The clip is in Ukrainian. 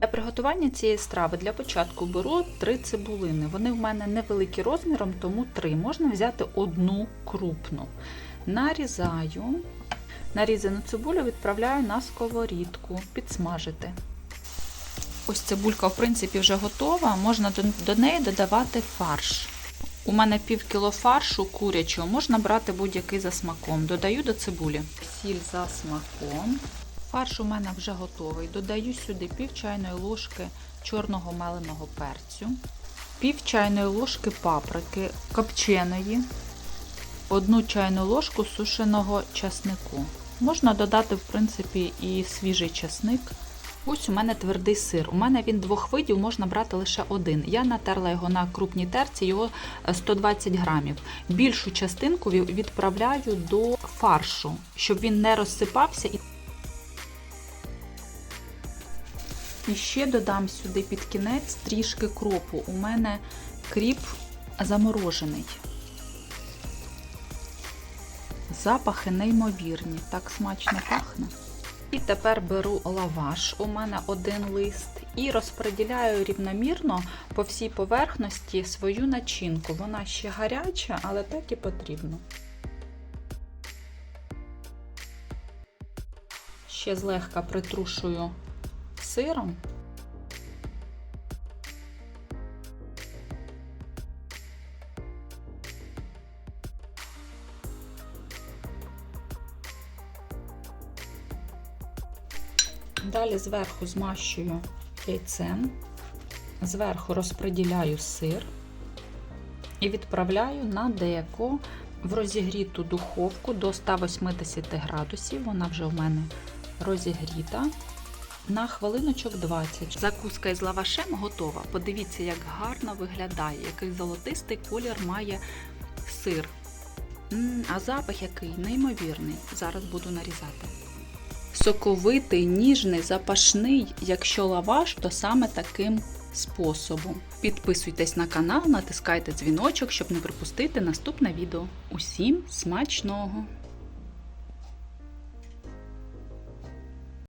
Для приготування цієї страви для початку беру три цибулини. Вони в мене невеликі розміром, тому три. Можна взяти одну крупну. Нарізаю. Нарізану цибулю відправляю на сковорідку, підсмажити. Ось цибулька, в принципі, вже готова. Можна до, неї додавати фарш. У мене пів кіло фаршу курячого, можна брати будь-який за смаком. Додаю до цибулі. Сіль за смаком. Фарш у мене вже готовий. Додаю сюди пів чайної ложки чорного меленого перцю, пів чайної ложки паприки копченої, одну чайну ложку сушеного часнику. Можна додати, в принципі, і свіжий часник. Ось у мене твердий сир. У мене він двох видів, можна брати лише один. Я натерла його на крупній терці, його е, 120 грамів. Більшу частинку відправляю до фаршу, щоб він не розсипався. І- ще додам сюди під кінець трішки кропу. У мене кріп заморожений. Запахи неймовірні, так смачно пахне. І тепер беру лаваш, у мене один лист, і розподіляю рівномірно по всій поверхності свою начинку. Вона ще гаряча, але так і потрібно. Ще злегка притрушую сиром. Далі зверху змащую яйцем, зверху розподіляю сир і відправляю на деко в розігріту духовку до 180 градусів. Вона вже в мене розігріта. На хвилиночок 20. Закуска із лавашем готова. Подивіться, як гарно виглядає, який золотистий колір має сир. А запах який неймовірний. Зараз буду нарізати. Соковитий, ніжний, запашний. Якщо лаваш, то саме таким способом. Підписуйтесь на канал, натискайте дзвіночок, щоб не пропустити наступне відео. Усім смачного!